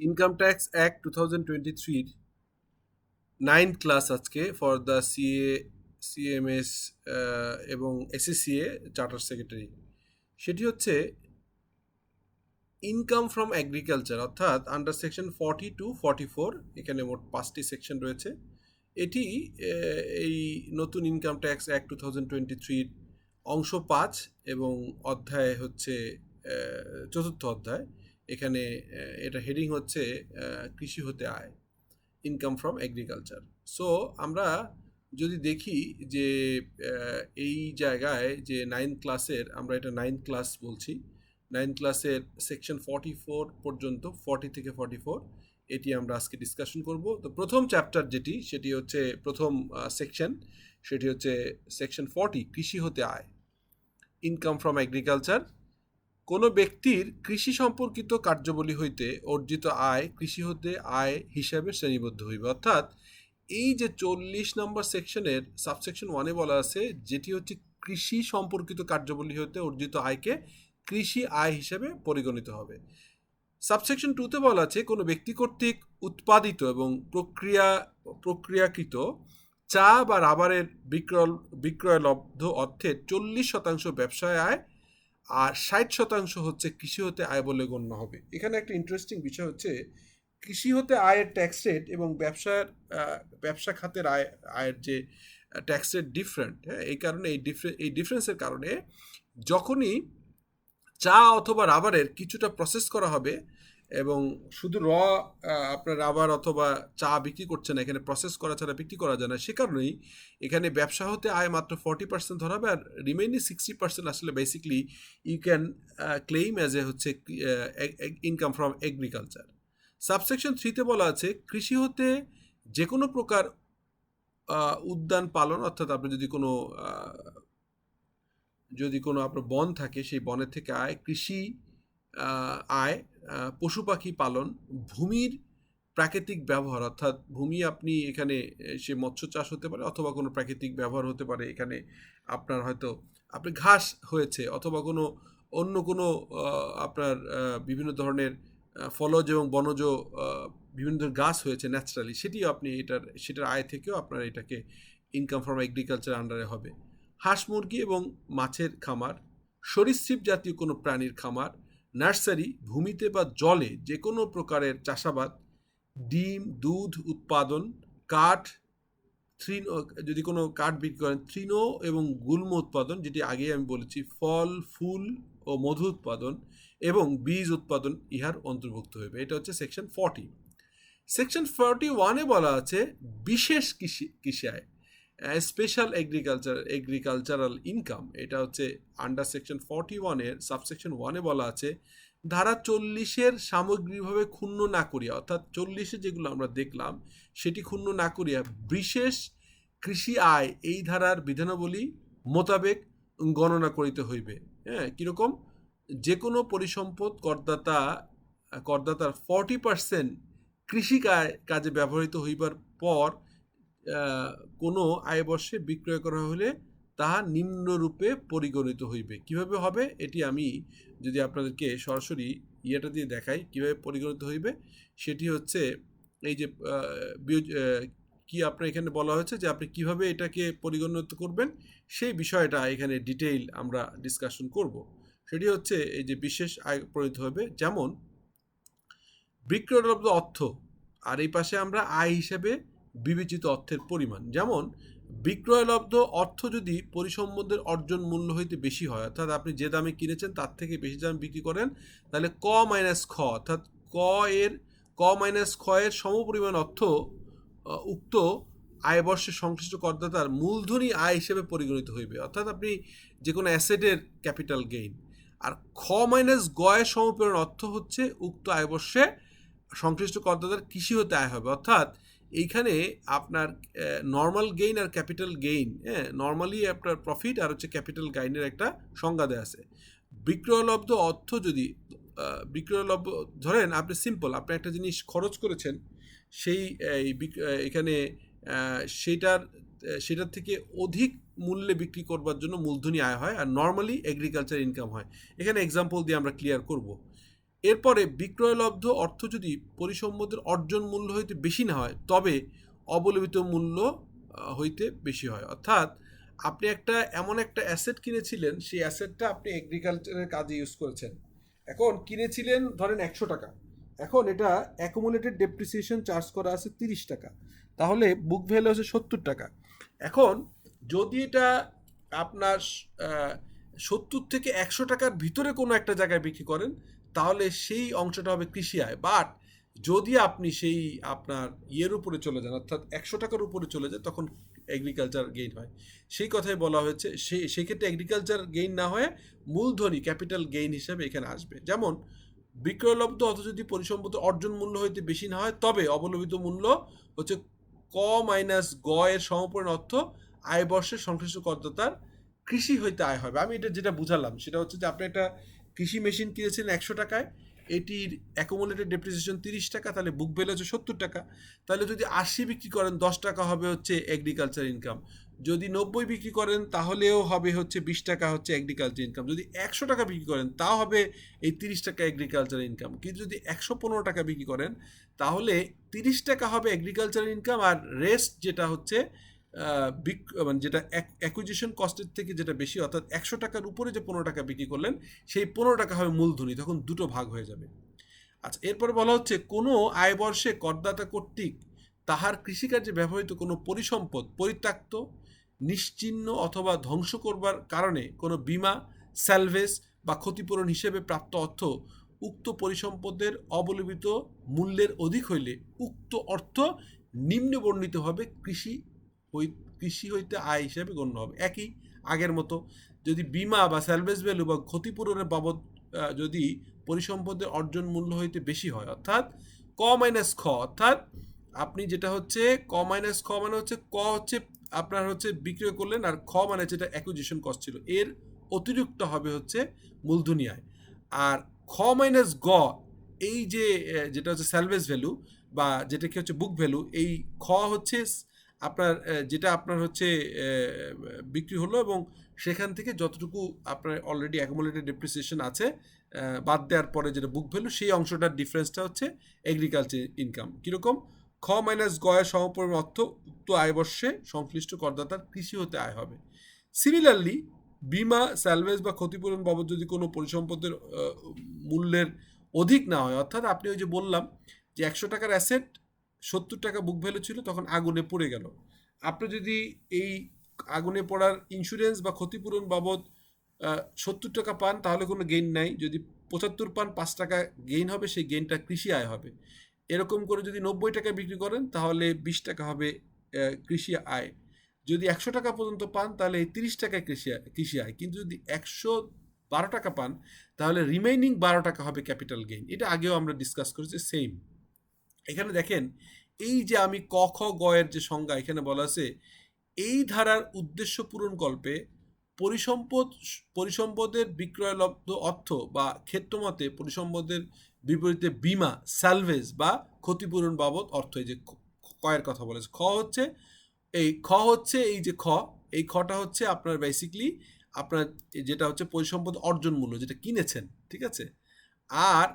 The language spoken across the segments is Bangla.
Income tax act two thousand twenty থ্রির নাইন্থ ক্লাস আজকে ফর দ্য সিএ সিএমএস এবং এসএসসিএ চার্টার সেক্রেটারি সেটি হচ্ছে ইনকাম ফ্রম অ্যাগ্রিকালচার অর্থাৎ under section forty two forty four এখানে মোট পাঁচটি সেকশন রয়েছে। এটি এই নতুন income tax act two thousand twenty থ্রির অংশ পাঁচ এবং অধ্যায় হচ্ছে চতুর্থ অধ্যায়। এখানে এটা হেডিং হচ্ছে কৃষি হতে আয় ইনকাম ফ্রম এগ্রিকালচার সো আমরা যদি দেখি যে এই জায়গায় যে নাইন্থ ক্লাসের আমরা এটা নাইন্থ ক্লাস বলছি নাইন্থ ক্লাসের সেকশন ফর্টি ফোর পর্যন্ত ফর্টি থেকে ফর্টি ফোর এটি আমরা আজকে ডিসকাশন করব। তো প্রথম চ্যাপ্টার যেটি, সেটি হচ্ছে প্রথম সেকশন সেটি হচ্ছে সেকশন ফর্টি কৃষি হতে আয় ইনকাম ফ্রম এগ্রিকালচার কোনো ব্যক্তির কৃষি সম্পর্কিত কার্যবলী হইতে অর্জিত আয় কৃষি হতে আয় হিসাবে শ্রেণীবদ্ধ হইবে। অর্থাৎ এই যে চল্লিশ নম্বর সেকশনের সাবসেকশন ওয়ানে বলা আছে, যেটি হচ্ছে কৃষি সম্পর্কিত কার্যবলী হতে অর্জিত আয়কে কৃষি আয় হিসেবে পরিগণিত হবে। সাবসেকশন টুতে বলা আছে, কোনো ব্যক্তি কর্তৃক উৎপাদিত এবং প্রক্রিয়া, প্রক্রিয়াকৃত চা বা রাবারের বিক্রয়, বিক্রয়লব্ধ অর্থের চল্লিশ শতাংশ ব্যবসায় আয় আর ষাট শতাংশ হচ্ছে কৃষি হতে আয় বলে গণ্য হবে। এখানে একটা ইন্টারেস্টিং বিষয় হচ্ছে, কৃষি হতে আয়ের ট্যাক্স রেট এবং ব্যবসার ব্যবসা খাতের আয়, আয়ের যে ট্যাক্স রেট ডিফারেন্ট হ্যাঁ এই কারণে এই ডিফারেন্স এই ডিফারেন্সের কারণে যখনই চা অথবা রাবারের কিছুটা প্রসেস করা হবে এবং শুধু র আপনার রাবার অথবা চা বিক্রি করছে না, এখানে প্রসেস করা ছাড়া বিক্রি করা যায় না। সে কারণেই এখানে ব্যবসা হতে আয় মাত্র ফর্টি পার্সেন্ট ধরা হবে আর রিমেইনিং সিক্সটি পার্সেন্ট আসলে basically you can claim as a হচ্ছে ইনকাম ফ্রম এগ্রিকালচার সাবসেকশন থ্রিতে বলা আছে, কৃষি হতে যে কোনো প্রকার উদ্যান পালন, অর্থাৎ আপনি যদি কোনো যদি কোনো আপনার বন থাকে, সেই বনের থেকে আয়, কৃষি আয় পশু পাখি পালন ভূমির প্রাকৃতিক ব্যবহার, অর্থাৎ ভূমি আপনি এখানে সে মৎস্য চাষ হতে পারে অথবা কোনো প্রাকৃতিক ব্যবহার হতে পারে, এখানে আপনার হয়তো, আপনি ঘাস হয়েছে অথবা কোনো অন্য কোনো আপনার বিভিন্ন ধরনের ফলজ এবং বনজ বিভিন্ন ধরনের গাছ হয়েছে ন্যাচারালি, সেটিও আপনি এটার, সেটার আয় থেকেও আপনার এটাকে ইনকাম ফ্রম এগ্রিকালচার আন্ডারে হবে। হাঁস মুরগি এবং মাছের খামার, সরীসৃপ জাতীয় কোনো প্রাণীর খামার নার্সারি, ভূমিতে বা জলে যে কোনো প্রকারের চাষাবাদ, ডিম, দুধ উৎপাদন, কাঠ, থ্রিন, যদি কোনো কাঠ বিক্রি করেন তৃণ এবং গুল্ম উৎপাদন, যেটি আগে আমি বলেছি, ফল, ফুল ও মধু উৎপাদন এবং বীজ উৎপাদন ইহার অন্তর্ভুক্ত হইবে। এটা হচ্ছে সেকশন ফর্টি সেকশন ফর্টি ওয়ানে বলা আছে, বিশেষ কৃষি কৃষি আয়। স্পেশাল এগ্রিকালচার এগ্রিকালচারাল ইনকাম এটা হচ্ছে আন্ডার সেকশন ফর্টি ওয়ানের সাবসেকশন ওয়ানে বলা আছে, ধারা চল্লিশের সামগ্রিকভাবে ক্ষুণ্ণ না করিয়া, অর্থাৎ চল্লিশে যেগুলো আমরা দেখলাম, সেটি ক্ষুণ্ণ না করিয়া বিশেষ কৃষি আয় এই ধারার বিধানাবলী মোতাবেক গণনা করিতে হইবে। হ্যাঁ কীরকম? যে কোনো পরিসম্পদ করদাতা, করদাতার ফর্টি পার্সেন্ট কৃষি কাজে ব্যবহৃত হইবার পর কোনো আয়বর্ষে বিক্রয় করা হলে তাহা নিম্নরূপে পরিগণিত হইবে। কীভাবে হবে? এটি আমি যদি আপনাদেরকে সরাসরি ইয়েটা দিয়ে দেখাই, কীভাবে পরিগণিত হইবে? সেটি হচ্ছে এই যে কি আপনার এখানে বলা হয়েছে যে আপনি কীভাবে এটাকে পরিগণিত করবেন? সেই বিষয়টা এখানে ডিটেইল আমরা ডিসকাশন করব। সেটি হচ্ছে এই যে বিশেষ আয় পরিণত হবে, যেমন বিক্রয়লব্ধ অর্থ। আর এই পাশে আমরা আয় হিসেবে বিবেচিত অর্থের পরিমাণ। যেমন বিক্রয়লব্ধ অর্থ যদি পরিসম্বন্ধের অর্জন মূল্য হইতে বেশি হয়, অর্থাৎ আপনি যে দামে কিনেছেন তার থেকে বেশি দামে বিক্রি করেন, তাহলে ক মাইনাস খ, অর্থাৎ ক এর, ক মাইনাস খ এর সমপরিমাণ অর্থ উক্ত আয়বর্ষে সংশ্লিষ্ট করদাতার মূলধনী আয় হিসেবে পরিগণিত হইবে। অর্থাৎ আপনি যে কোনো অ্যাসেটের ক্যাপিটাল গেইন আর খ মাইনাস গয়ের সমপরিমাণ অর্থ হচ্ছে উক্ত আয়বর্ষে সংশ্লিষ্ট করদাতার কৃষি হতে আয় হবে। অর্থাৎ এইখানে আপনার নর্মাল গেইন আর ক্যাপিটাল গেইন হ্যাঁ নর্মালি আপনার প্রফিট আর হচ্ছে ক্যাপিটাল গেইনের একটা সংজ্ঞা দেওয়া আছে। বিক্রয়লব্ধ অর্থ যদি বিক্রয়লব্ধ, ধরেন আপনি সিম্পল আপনি একটা জিনিস খরচ করেছেন, সেই এখানে সেটার সেটার থেকে অধিক মূল্যে বিক্রি করবার জন্য মূলধনী আয় হয় আর নর্মালি এগ্রিকালচার ইনকাম হয়। এখানে এক্সাম্পল দিয়ে আমরা ক্লিয়ার করব। এরপরে বিক্রয়লব্ধ অর্থ যদি পরিসম্পদের অর্জন মূল্য হইতে বেশি না হয়, তবে অবলম্বিত মূল্য হইতে বেশি হয়। অর্থাৎ আপনি একটা এমন একটা অ্যাসেট কিনেছিলেন, সেই অ্যাসেটটা আপনি এগ্রিকালচারের কাজে ইউজ করেছেন। এখন কিনেছিলেন ধরেন একশো টাকা। এখন এটা অ্যাকুমুলেটেড ডেপ্রিসিয়েশন চার্জ করা আছে তিরিশ টাকা। তাহলে বুক ভ্যালু আছে সত্তর টাকা। এখন যদি এটা আপনার সত্তর থেকে একশো টাকার ভিতরে কোনো একটা জায়গায় বিক্রি করেন তাহলে সেই অংশটা হবে কৃষি আয়। বাট যদি আপনি সেই আপনার ইয়ের উপরে চলে যান, অর্থাৎ একশো টাকার উপরে চলে যায় তখন এগ্রিকালচার গেইন হয়। সেই কথাই বলা হয়েছে সেই সেক্ষেত্রে এগ্রিকালচার গেইন না হয়ে মূলধনী ক্যাপিটাল গেইন হিসেবে এখানে আসবে। যেমন, বিক্রয়লব্ধ অথচ যদি পরিসম্পদ অর্জন মূল্য হইতে বেশি না হয়, তবে অবলম্বিত মূল্য হচ্ছে ক মাইনাস গ এর সমপরিণ অর্থ আয় বর্ষের সংশ্লিষ্ট করদাতার কৃষি হইতে আয় হবে। আমি এটা যেটা বুঝালাম, সেটা হচ্ছে যে আপনি একটা কৃষি মেশিন কিনেছেন একশো টাকায়, এটির অ্যাকোমোলেটেড ডেপ্রিসিয়েশন তিরিশ টাকা, তাহলে বুক ভ্যালু হচ্ছে সত্তর টাকা। তাহলে যদি আশি বিক্রি করেন, দশ টাকা হবে হচ্ছে এগ্রিকালচার ইনকাম যদি নব্বই বিক্রি করেন, তাহলেও হবে হচ্ছে বিশ টাকা হচ্ছে এগ্রিকালচার ইনকাম যদি একশো টাকা বিক্রি করেন, তাও হবে এই তিরিশ টাকা এগ্রিকালচার ইনকাম কিন্তু যদি একশো পনেরো টাকা বিক্রি করেন, তাহলে তিরিশ টাকা হবে এগ্রিকালচার ইনকাম আর রেস্ট যেটা হচ্ছে মানে যেটা অ্যাকুইজিশন কস্টের থেকে যেটা বেশি, অর্থাৎ একশো টাকার উপরে যে পনেরো টাকা বিক্রি করলেন, সেই পনেরো টাকা হবে মূলধনী, তখন দুটো ভাগ হয়ে যাবে। আচ্ছা এরপরে বলা হচ্ছে কোনো আয় বর্ষে করদাতা কর্তৃক তাহার কৃষিকার্যে ব্যবহৃত কোনো পরিসম্পদ পরিত্যক্ত, নিশ্চিহ্ন অথবা ধ্বংস করবার কারণে কোনো বীমা স্যালভেজ বা ক্ষতিপূরণ হিসেবে প্রাপ্ত অর্থ উক্ত পরিসম্পদের অবলম্বিত মূল্যের অধিক হইলে উক্ত অর্থ নিম্ন বর্ণিত হবে কৃষি হই কৃষি হইতে আয় হিসেবে গণ্য হবে। একই আগের মতো যদি বীমা বা স্যালভেজ ভ্যালু বা ক্ষতিপূরণের বাবদ যদি পরিসম্পদের অর্জন মূল্য হইতে বেশি হয়, অর্থাৎ ক মাইনাস খ, অর্থাৎ আপনি যেটা হচ্ছে ক মাইনাস খ মানে হচ্ছে ক হচ্ছে আপনার হচ্ছে বিক্রয় করলেন আর খ মানে যেটা অ্যাকুইজিশন কস্ট ছিল। এর অতিরিক্ত হবে হচ্ছে মূলধনী আয় আর খ মাইনাস গ, এই যে যেটা হচ্ছে স্যালভেজ ভ্যালু বা যেটা কি হচ্ছে বুক ভ্যালু এই খ হচ্ছে আপনার যেটা আপনার হচ্ছে বিক্রি হলো এবং সেখান থেকে যতটুকু আপনার অলরেডি অ্যাকুমুলেটেড ডেপ্রিসিয়েশন আছে বাদ দেওয়ার পরে যেটা বুক ভ্যালু সেই অংশটার ডিফারেন্সটা হচ্ছে এগ্রিকালচার ইনকাম কীরকম? খ মাইনাস গয়ের সমপরিমাণ অর্থ উক্ত আয়বর্ষে সংশ্লিষ্ট করদাতার কৃষি হতে আয় হবে। সিমিলারলি বিমা স্যালভেজ বা ক্ষতিপূরণ বাবদ যদি কোনো পরিসম্পদের মূল্যের অধিক না হয়, অর্থাৎ আপনি ওই যে বললাম যে একশো টাকার অ্যাসেট সত্তর টাকা বুক ভ্যালু ছিল, তখন আগুনে পড়ে গেল। আপনি যদি এই আগুনে পড়ার ইন্স্যুরেন্স বা ক্ষতিপূরণ বাবদ সত্তর টাকা পান, তাহলে কোনো গেইন নাই। যদি পঁচাত্তর পান, পাঁচ টাকা গেইন হবে, সেই গেইনটা কৃষি আয় হবে। এরকম করে যদি নব্বই টাকায় বিক্রি করেন, তাহলে বিশ টাকা হবে কৃষি আয়। যদি একশো টাকা পর্যন্ত পান, তাহলে তিরিশ টাকায় কৃষি কৃষি আয়। কিন্তু যদি একশো বারো টাকা পান, তাহলে রিমেইনিং বারো টাকা হবে ক্যাপিটাল গেইন এটা আগেও আমরা ডিসকাস করেছি সেম এখানে দেখেন, এই যে আমি ক, খ, গ এর যে সংজ্ঞা এখানে বলা আছে, এই ধারার উদ্দেশ্য পূরণ কল্পে পরিসম্পদ, পরিসম্পদের বিক্রয়লব্ধ অর্থ বা ক্ষেত্রমতে পরিসম্পদের বিপরীতে বিমা স্যালভেজ বা ক্ষতিপূরণ বাবদ অর্থ, এই যে কয়ের কথা বলেছে খ হচ্ছে, এই খ হচ্ছে, এই যে খ, এই খটা হচ্ছে আপনার বেসিকলি আপনার যেটা হচ্ছে পরিসম্পদ অর্জন মূল্য, যেটা কিনেছেন, ঠিক আছে? আর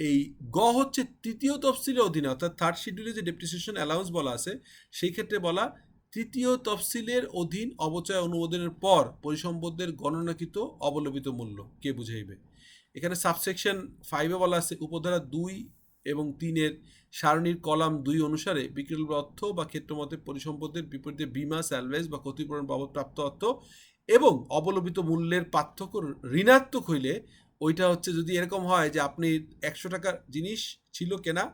এই গ হচ্ছে তৃতীয় তফসিলের অধীনে, অর্থাৎ থার্ড শিডিউলে যে ডেপ্রিসিয়েশন অ্যালাউন্স বলা আছে, সেই ক্ষেত্রে বলা তৃতীয় তফসিলের অধীন অবচয় অনুমোদনের পর পরিসম্পদের গণনাকৃত অবলম্বিত মূল্য। কে বুঝাইবে? এখানে সাবসেকশন ফাইভে বলা আছে, উপধারা দুই এবং তিনের সারণীর কলাম দুই অনুসারে বিক্রির অর্থ বা ক্ষেত্রমতে পরিসম্পদের বিপরীতে বিমা স্যালভেজ বা ক্ষতিপূরণ বাবদ প্রাপ্ত অর্থ এবং অবলম্বিত মূল্যের পার্থক্য ঋণাত্মক হইলে ওইটা হচ্ছে যদি এরকম হয় যে আপনি একশো টাকার জিনিস ছিল কেনা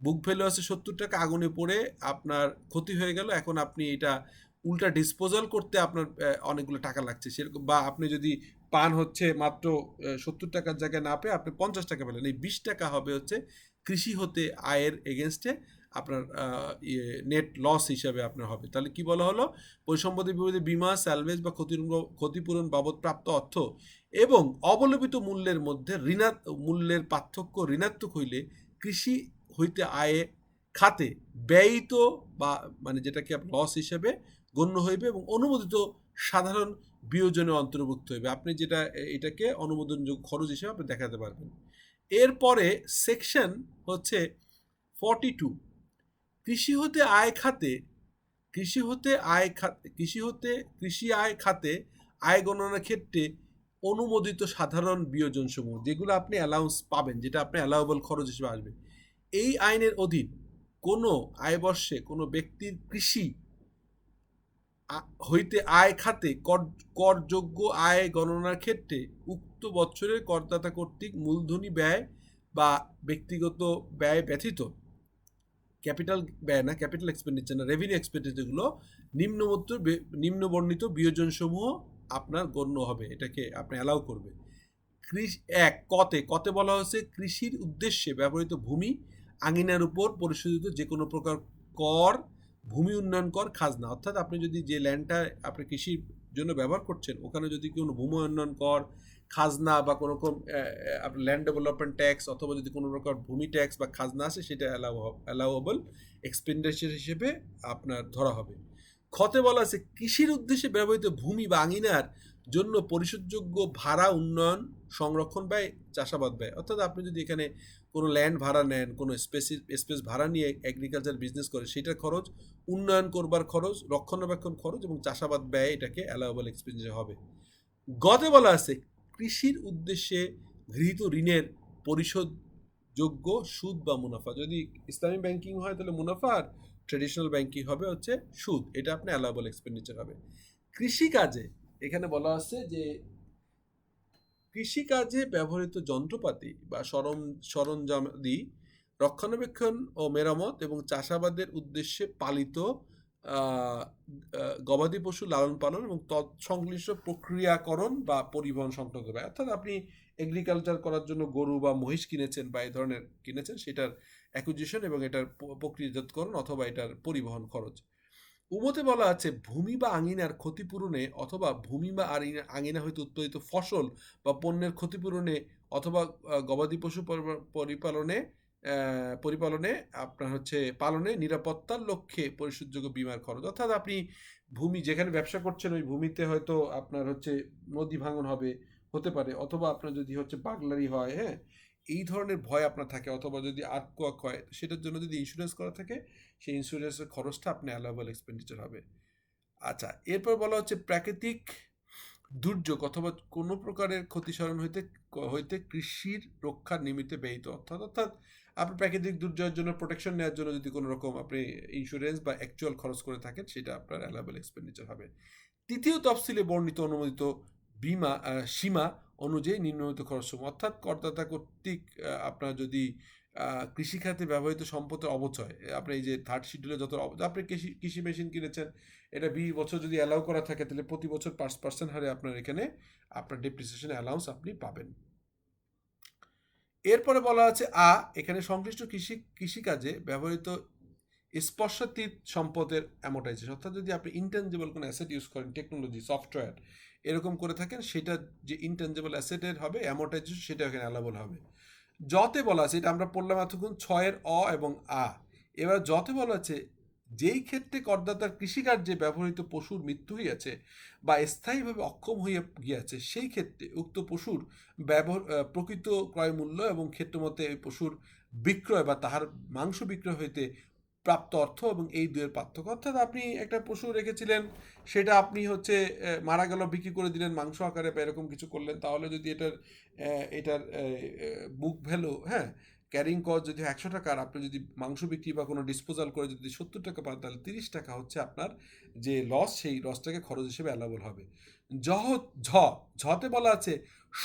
বুক ভ্যালু আছে সত্তর টাকা, আগুনে পড়ে আপনার ক্ষতি হয়ে গেল, এখন আপনি এটা উল্টা ডিসপোজাল করতে আপনার অনেকগুলো টাকা লাগছে। সেরকম বা আপনি যদি পান হচ্ছে মাত্র সত্তর টাকার জায়গায় না পেয়ে আপনি পঞ্চাশ টাকা পেলেন। এই বিশ টাকা হবে হচ্ছে কৃষি হতে আয়ের এগেনস্টে আপনার নেট লস হিসাবে আপনার হবে। তাহলে কি বলা হলো? পরিসম্পদের বিপরীতে বিমা স্যালভেজ বা ক্ষতিপূরণ বাবদ প্রাপ্ত অর্থ এবং অবলম্বিত মূল্যের মধ্যে ঋণাত মূল্যের পার্থক্য ঋণাত্মক হইলে কৃষি হইতে আয়ে খাতে ব্যয়িত বা মানে যেটাকে আপনার লস হিসেবে গণ্য হইবে এবং অনুমোদিত সাধারণ বিয়োজনে অন্তর্ভুক্ত হইবে। আপনি যেটা এটাকে অনুমোদনযোগ্য খরচ হিসেবে আপনি দেখাতে পারবেন। এরপরে সেকশন হচ্ছে ফর্টি টু কৃষি হতে আয় খাতে, কৃষি হতে আয় খাতে কৃষি হতে, কৃষি আয় খাতে, আয় গণনার ক্ষেত্রে অনুমোদিত সাধারণ বিয়োজন সমূহ যেগুলো আপনি অ্যালাউন্স পাবেন, যেটা আপনি অ্যালাউবল খরচ হিসেবে আসবে। এই আইনের অধীন কোনো আয়বর্ষে কোনো ব্যক্তির কৃষি হইতে আয় খাতে কর, করযোগ্য আয় গণনার ক্ষেত্রে উক্ত বছরের করদাতা কর্তৃক মূলধনী ব্যয় বা ব্যক্তিগত ব্যয় ব্যতীত ক্যাপিটাল ব্যয় না, ক্যাপিটাল এক্সপেন্ডিচার না রেভিনিউ এক্সপেন্ডিচারগুলো নিম্নমত্ত নিম্নবর্ণিত বিয়োজনসমূহ আপনার গণ্য হবে, এটাকে আপনি অ্যালাউ করবে কৃষি, এক, কতে কতে বলা হয়েছে কৃষির উদ্দেশ্যে ব্যবহৃত ভূমি, আঙিনার উপর পরিশোধিত যে কোনো প্রকার কর, ভূমি উন্নয়ন কর, খাজনা। অর্থাৎ আপনি যদি যে ল্যান্ডটা আপনি কৃষির জন্য ব্যবহার করছেন, ওখানে যদি কোনো ভূমি উন্নয়ন কর খাজনা বা কোনো রকম ল্যান্ড ডেভেলপমেন্ট ট্যাক্স অথবা যদি কোনো প্রকার ভূমি ট্যাক্স বা খাজনা আসে, সেটা অ্যালাউ অ্যালাউয়েবল এক্সপেন্ডিচার হিসেবে আপনার ধরা হবে। ক্ষতে বলা আছে, কৃষির উদ্দেশ্যে ব্যবহৃত ভূমি বা আঙিনার জন্য পরিশোধযোগ্য ভাড়া, উন্নয়ন, সংরক্ষণ ব্যয়, চাষাবাদ ব্যয়। অর্থাৎ আপনি যদি এখানে কোনো ল্যান্ড ভাড়া নেন, কোনো স্পেসি স্পেস ভাড়া নিয়ে এগ্রিকালচার বিজনেস করে সেটার খরচ, উন্নয়ন করবার খরচ, রক্ষণাবেক্ষণ খরচ এবং চাষাবাদ ব্যয় এটাকে অ্যালাউবল এক্সপেন্ডিচার হবে। গতে বলা আছে কৃষির উদ্দেশ্যে গৃহীত ঋণের পরিশোধযোগ্য সুদ বা মুনাফা। যদি ইসলামী ব্যাংকিং হয় তাহলে মুনাফা আর ট্রেডিশনাল ব্যাংকিং হবে হচ্ছে সুদ। এটা আপনি অ্যালাউবল এক্সপেন্ডিচার হবে। কৃষিকাজে, এখানে বলা আছে যে কৃষিকাজে ব্যবহৃত যন্ত্রপাতি বা সরম, সরঞ্জামাদি রক্ষণাবেক্ষণ ও মেরামত এবং চাষাবাদের উদ্দেশ্যে পালিত গবাদি পশু লালন পালন এবং তৎ সংশ্লিষ্ট প্রক্রিয়াকরণ বা পরিবহন সংক্রান্ত ব্যয়। অর্থাৎ আপনি এগ্রিকালচার করার জন্য গরু বা মহিষ কিনেছেন বা এই ধরনের কিনেছেন, সেটার অ্যাকুজিশন এবং এটার প্রক্রিয়াজাতকরণ অথবা এটার পরিবহন খরচ। উমতে বলা আছে, ভূমি বা আঙিনার ক্ষতিপূরণে অথবা ভূমি বা আঙিনা হইতে উৎপাদিত ফসল বা পণ্যের ক্ষতিপূরণে অথবা গবাদি পশু পরিপালনে পরিপালনে, আপনার হচ্ছে পালনে নিরাপত্তার লক্ষ্যে পরিশোধযোগ্য বিমার খরচ। অর্থাৎ আপনি ভূমি, যেখানে ব্যবসা করছেন, ওই ভূমিতে হয়তো আপনার হচ্ছে নদী ভাঙন হবে, হতে পারে। অথবা আপনার যদি হচ্ছে বাগলারি হয় হ্যাঁ? এই ধরনের ভয় আপনার থাকে। অথবা যদি আর্কওয়াক হয়, সেটার জন্য যদি ইন্স্যুরেন্স করা থাকে, সেই ইন্স্যুরেন্সের খরচটা আপনি অ্যালাউবল এক্সপেন্ডিচার হবে। আচ্ছা এরপর বলা হচ্ছে প্রাকৃতিক দুর্যোগ অথবা কোনো প্রকারের ক্ষতিসাধন হইতে হইতে কৃষির রক্ষার নিমিত্তে ব্যয়িত। অর্থাৎ অর্থাৎ আপনি প্রাকৃতিক দুর্যোগের জন্য প্রোটেকশন নেওয়ার জন্য যদি কোনো রকম আপনি ইন্স্যুরেন্স বা অ্যাকচুয়াল খরচ করে থাকেন, সেটা আপনার অ্যালাবেল এক্সপেন্ডিচার হবে। তৃতীয় তফসিলে বর্ণিত অনুমোদিত বিমা সীমা অনুযায়ী নিম্নলিখিত খরচসমূহ, অর্থাৎ করদাতা কর্তৃক আপনার যদি কৃষিখাতে ব্যবহৃত সম্পদের অবচয় আপনি এই যে থার্ড শিডিউলে যত আপনি কৃষি কৃষি মেশিন কিনেছেন, এটা বিশ বছর যদি অ্যালাউ করা থাকে, তাহলে প্রতি বছর পাঁচ পার্সেন্ট হারে আপনার এখানে, আপনার ডেপ্রিসিয়েশন অ্যালাউন্স আপনি পাবেন। এরপরে বলা আছে, আ, এখানে সংশ্লিষ্ট কৃষি, কৃষিকাজে ব্যবহৃত স্পর্শাতীত সম্পদের অ্যামোটাইজেশন অর্থাৎ যদি আপনি ইনটেনজিবল কোনো অ্যাসেট ইউজ করেন টেকনোলজি সফটওয়্যার এরকম করে থাকেন, সেটা যে ইনটেনজিবল অ্যাসেটের হবে অ্যামোটাইজেশন সেটা এখানে অ্যালাবল হবে। যতে বলা আছে, এটা আমরা পড়লাম এতক্ষণ, ছয়ের অ এবং আ। এবার যতে বলা আছে যেই ক্ষেত্রে করদাতার কৃষিকার্যে ব্যবহৃত পশুর মৃত্যু হইয়াছে বা স্থায়ীভাবে অক্ষম হইয়া গিয়াছে, সেই ক্ষেত্রে উক্ত পশুর ব্যবহার প্রকৃত ক্রয় মূল্য এবং ক্ষেত্রমতে এই পশুর বিক্রয় বা তাহার মাংস বিক্রয় হইতে প্রাপ্ত অর্থ এবং এই দুয়ের পার্থক্য। অর্থাৎ আপনি একটা পশু রেখেছিলেন, সেটা আপনি হচ্ছে মারা গেল, বিক্রি করে দিলেন, মাংস আকারে বা এরকম কিছু করলেন, তাহলে যদি এটার এটার বুক ভ্যালু হ্যাঁ ক্যারিং কস্ট যদি একশো টাকা আর আপনি যদি মাংস বিক্রি বা কোনো ডিসপোজাল করে যদি সত্তর টাকা পান, তাহলে তিরিশ টাকা হচ্ছে আপনার যে লস সেই লসটাকে খরচ হিসেবে অ্যালাবল হবে। জহ ঝ, ঝতে বলা আছে,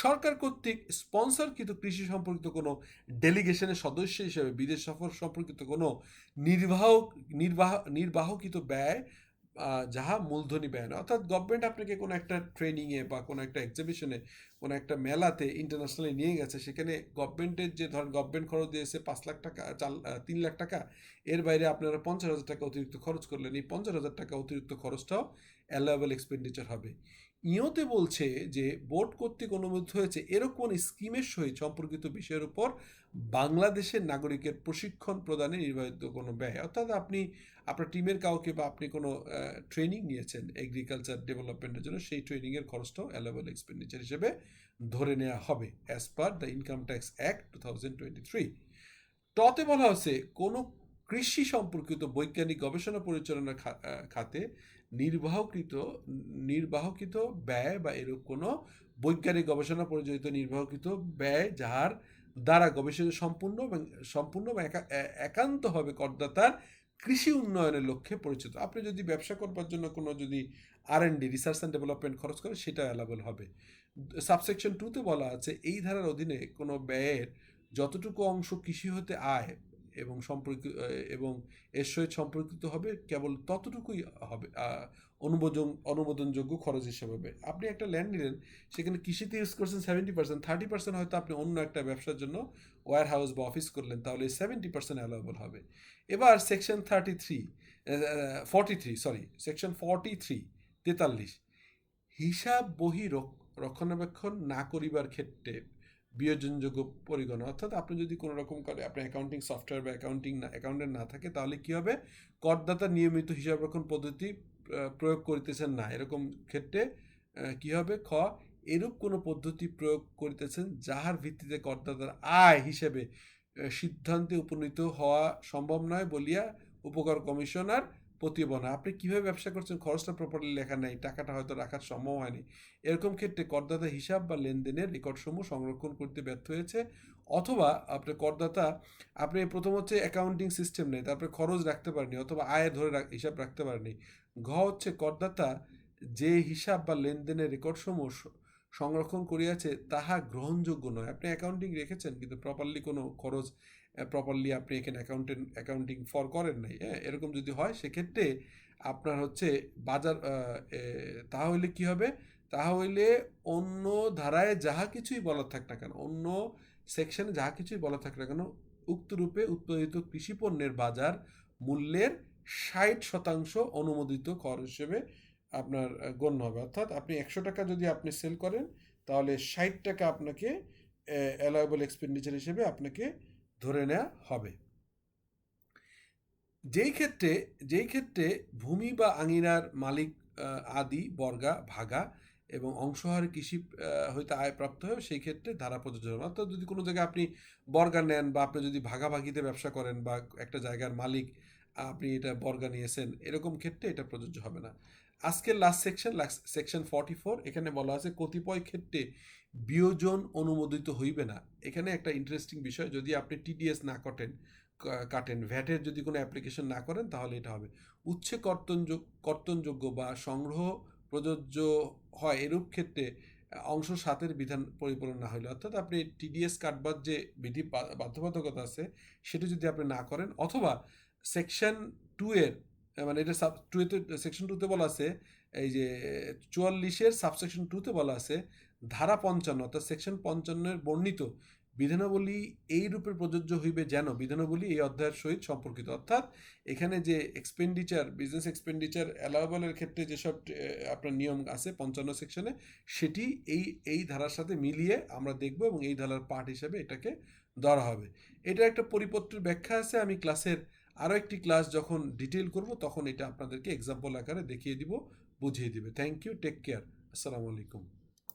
সরকার কর্তৃক স্পন্সরকৃত কৃষি সম্পর্কিত কোনো ডেলিগেশনের সদস্য হিসেবে বিদেশ সফর সম্পর্কিত কোনো নির্বাহ নির্বাহ, নির্বাহকৃত ব্যয় যাহা মূলধনী ব্যয় না। অর্থাৎ গভর্নমেন্ট আপনাকে কোনো একটা ট্রেনিংয়ে বা কোনো একটা এক্সিবিশনে কোনো একটা মেলাতে ইন্টারন্যাশনালি নিয়ে গেছে। সেখানে গভর্নমেন্টের যে ধরেন গভর্নমেন্ট খরচ দিয়েছে পাঁচ লাখ টাকা, চার তিন লাখ টাকা, এর বাইরে আপনারা পঞ্চাশ হাজার টাকা অতিরিক্ত খরচ করলেন। এই পঞ্চাশ হাজার টাকা অতিরিক্ত খরচটাও অ্যালোয়েবল এক্সপেন্ডিচার হবে। ইয়োতে বলছে যে, বোর্ড কর্তৃক অনুমোদিত হয়েছে এরকম স্কিমের সহিত সম্পর্কিত বিষয়ের উপর বাংলাদেশের নাগরিকের প্রশিক্ষণ প্রদানে নির্বাহিত কোনো ব্যয়। অর্থাৎ আপনি, আপনার টিমের কাউকে বা আপনি কোনো ট্রেনিং নিয়েছেন এগ্রিকালচার ডেভেলপমেন্টের জন্য, সেই ট্রেনিংয়ের খরচটাও অ্যালাবেল এক্সপেন্ডিচার হিসেবে ধরে নেওয়া হবে as per the income tax act two thousand twenty three টতে বলা হচ্ছে কোনো কৃষি সম্পর্কিত বৈজ্ঞানিক গবেষণা পরিচালনা খাতে নির্বাহকৃত নির্বাহকৃত ব্যয় বা এরূপ কোনো বৈজ্ঞানিক গবেষণা পরিচালিত নির্বাহকৃত ব্যয় যাহার দ্বারা গবেষণা সম্পূর্ণ সম্পূর্ণ বা একা- একান্তভাবে করদাতার কৃষি উন্নয়নের লক্ষ্যে পরিচিত। আপনি যদি ব্যবসা করবার জন্য কোনো যদি R D research and development খরচ করেন, সেটা অ্যালাবেল হবে। সাবসেকশন টুতে বলা আছে, এই ধারার অধীনে কোনো ব্যয়ের যতটুকু অংশ কৃষি হতে আয় এবং সম্পর্কিত এবং এর সহিত সম্পর্কিত হবে কেবল ততটুকুই হবে অনুমোদন, অনুমোদনযোগ্য খরচ হিসেবে আপনি একটা ল্যান্ড নিলেন, সেখানে কৃষিতে ইউজ করছেন সেভেন্টি পার্সেন্ট থার্টি পার্সেন্ট হয়তো আপনি অন্য একটা ব্যবসার জন্য ওয়ার হাউস বা অফিস করলেন, তাহলে সেভেন্টি পার্সেন্ট অ্যালাউবল হবে। এবার section thirty three forty three sorry section forty three তেতাল্লিশ, হিসাব বহি রক্ষণাবেক্ষণ না করিবার ক্ষেত্রে বিয়োজনযোগ্য পরিগণনা। অর্থাৎ আপনি যদি কোনো রকম করে আপনার অ্যাকাউন্টিং সফটওয়্যার বা অ্যাকাউন্টিং না অ্যাকাউন্টেন্ট না থাকে, তাহলে কি হবে? করদাতা নিয়মিত হিসাব রক্ষণ পদ্ধতি প্রয়োগ করিতেছেন না। এরকম ক্ষেত্রে কি হবে? খ, এরূপ কোনো পদ্ধতি প্রয়োগ করিতেছেন যাহার ভিত্তিতে করদাতার আয় হিসেবে সিদ্ধান্তে উপনীত হওয়া সম্ভব নয় বলিয়া উপকার কমিশনার প্রতিবনা আপনি কীভাবে ব্যবসা করছেন, খরচটা প্রপারলি লেখা নেই, টাকাটা হয়তো রাখার সম্ভব হয়নি। এরকম ক্ষেত্রে করদাতা হিসাব বা লেনদেনের রেকর্ডসমূহ সংরক্ষণ করতে ব্যর্থ হয়েছে, অথবা আপনার করদাতা, আপনি প্রথম হচ্ছে অ্যাকাউন্টিং সিস্টেম নেই, তারপরে খরচ রাখতে পারেনি অথবা আয় ধরে হিসাব রাখতে পারেনি ঘ হচ্ছে করদাতা যে হিসাব বা লেনদেনের রেকর্ডসমূহ সংরক্ষণ করিয়াছে, তাহা গ্রহণযোগ্য নয়। আপনি অ্যাকাউন্টিং রেখেছেন, কিন্তু প্রপারলি কোনো খরচ প্রপারলি আপনি এখানে অ্যাকাউন্টেন্ট অ্যাকাউন্টিং ফর করেন নাই হ্যাঁ? এরকম যদি হয়, সেক্ষেত্রে আপনার হচ্ছে বাজার তাহলে কি হবে? তাহলে অন্য ধারায় যাহা কিছুই বলা থাক না কেন, অন্য সেকশনে যাহা কিছুই বলা থাক না কেন উক্তরূপে উৎপাদিত কৃষি পণ্যের বাজার মূল্যের ষাট শতাংশ অনুমোদিত কর হিসেবে আপনার গণ্য হবে। অর্থাৎ আপনি একশো টাকা যদি আপনি সেল করেন, তাহলে ষাট টাকা আপনাকে অ্যালাউবল এক্সপেন্ডিচার হিসেবে আপনাকে ধরে নেওয়া হবে। যেই ক্ষেত্রে যেই ক্ষেত্রে ভূমি বা আঙিনার মালিক আদি, বর্গা, ভাগা এবং অংশহারে কৃষি হইতে আয় প্রাপ্ত হয়, সেই ক্ষেত্রে ধারা প্রযোজ্য। হবে অর্থাৎ যদি কোনো জায়গায় আপনি বর্গা নেন বা আপনি যদি ভাগাভাগিতে ব্যবসা করেন বা একটা জায়গার মালিক, আপনি এটা বর্গা নিয়েছেন, এরকম ক্ষেত্রে এটা প্রযোজ্য হবে না। আজকের last section section forty four এখানে বলা আছে, কতিপয় ক্ষেত্রে বিয়োজন অনুমোদিত হইবে না। এখানে একটা ইন্টারেস্টিং বিষয়, যদি আপনি টিডিএস না কাটেন কাটেন ভ্যাটের যদি কোনো অ্যাপ্লিকেশন না করেন, তাহলে এটা হবে। উচ্ছে কর্তনযোগ, কর্তনযোগ্য বা সংগ্রহ প্রযোজ্য হয় এরূপ ক্ষেত্রে, অংশ সাতের বিধান পরিপূরণ না হইলে। অর্থাৎ আপনি টিডিএস কাটবার যে বিধি বাধ্যবাধকতা আছে, সেটা যদি আপনি না করেন, অথবা সেকশন টু এর মানে এটা সাব টু এতে সেকশন টুতে বলা আছে, এই যে চুয়াল্লিশের সাবসেকশন টুতে বলা আছে, ধারা পঞ্চান্ন, অর্থাৎ সেকশন পঞ্চান্নের বর্ণিত বিধানাবলী এই রূপে প্রযোজ্য হইবে যেন, বিধানাবলী এই অধ্যায়ের সহিত সম্পর্কিত। অর্থাৎ এখানে যে এক্সপেন্ডিচার বিজনেস এক্সপেন্ডিচার অ্যালাউবলের ক্ষেত্রে যেসব আপনার নিয়ম আছে পঞ্চান্ন সেকশনে সেটি এই এই ধারার সাথে মিলিয়ে আমরা দেখব এবং এই ধারার পার্ট হিসেবে এটাকে ধরা হবে। এটা একটা পরিপত্রের ব্যাখ্যা আছে, আমি ক্লাসের আরও একটি ক্লাস যখন ডিটেল করব, তখন এটা আপনাদেরকে এক্সাম্পল আকারে দেখিয়ে দিব, বুঝিয়ে দিবে। থ্যাংক ইউ টেক কেয়ার আসসালামু আলাইকুম।